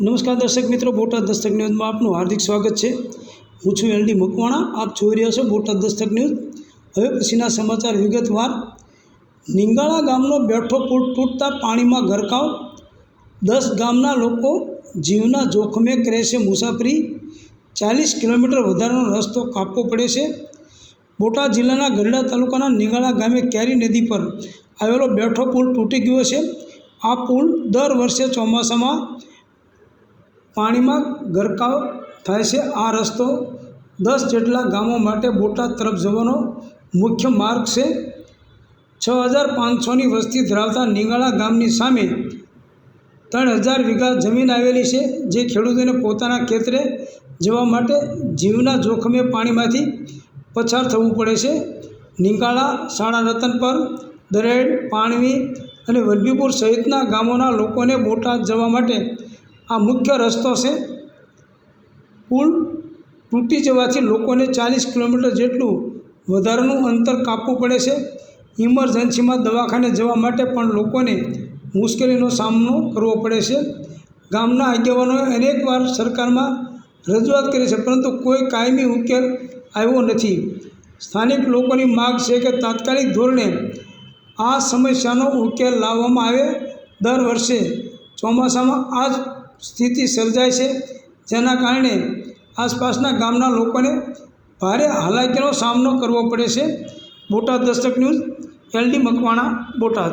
નમસ્કાર દર્શક મિત્રો, બોટાદ દસ્તક ન્યૂઝમાં આપનું હાર્દિક સ્વાગત છે. હું છું એલડી મકવાણા, આપ જોઈ રહ્યા છો બોટાદ દસ્તક ન્યૂઝ. હવે પછીના સમાચાર વિગતવાર. નિંગાળા ગામનો બેઠો પુલ તૂટતા પાણીમાં ગરકાવ. દસ ગામના લોકો જીવના જોખમે કરે છે મુસાફરી. ચાલીસ કિલોમીટર વધારાનો રસ્તો કાપવો પડે છે. બોટાદ જિલ્લાના ગરડા તાલુકાના નિંગાળા ગામે કેરી નદી પર આવેલો બેઠો પુલ તૂટી ગયો છે. આ પુલ દર વર્ષે ચોમાસામાં પાણીમાં ગરકાવ થાય છે. આ રસ્તો દસ જેટલા ગામો માટે બોટાદ તરફ જવાનો મુખ્ય માર્ગ છે. છ હજાર પાંચસોની વસ્તી ધરાવતા નિંગાળા ગામની સામે ત્રણ હજાર વીઘા જમીન આવેલી છે, જે ખેડૂતોને પોતાના ખેતરે જવા માટે જીવના જોખમે પાણીમાંથી પસાર થવું પડે છે. નિંગાળા શાળા રતનપર દરેડ, પાણવી અને વલભીપુર સહિતના ગામોના લોકોને બોટાદ જવા માટે આ મુખ્ય રસ્તો છે. પુલ તૂટી જવાથી લોકોને ચાલીસ કિલોમીટર જેટલું વધારાનું અંતર કાપવું પડે છે. ઇમરજન્સીમાં દવાખાને જવા માટે પણ લોકોને મુશ્કેલીનો સામનો કરવો પડે છે. ગામના આગેવાનોએ અનેકવાર સરકારમાં રજૂઆત કરી છે, પરંતુ કોઈ કાયમી ઉકેલ આવ્યો નથી. સ્થાનિક લોકોની માગ છે કે તાત્કાલિક ધોરણે આ સમસ્યાનો ઉકેલ લાવવામાં આવે દર વર્ષે. ચોમાસામાં આ જ સ્થિતિ સર્જાય છે. જેના કારણે આસપાસના ગામના લોકોને ભારે હાલાકીનો સામનો કરવો પડે છે. Botad Dastak news LD Makwana, Botad.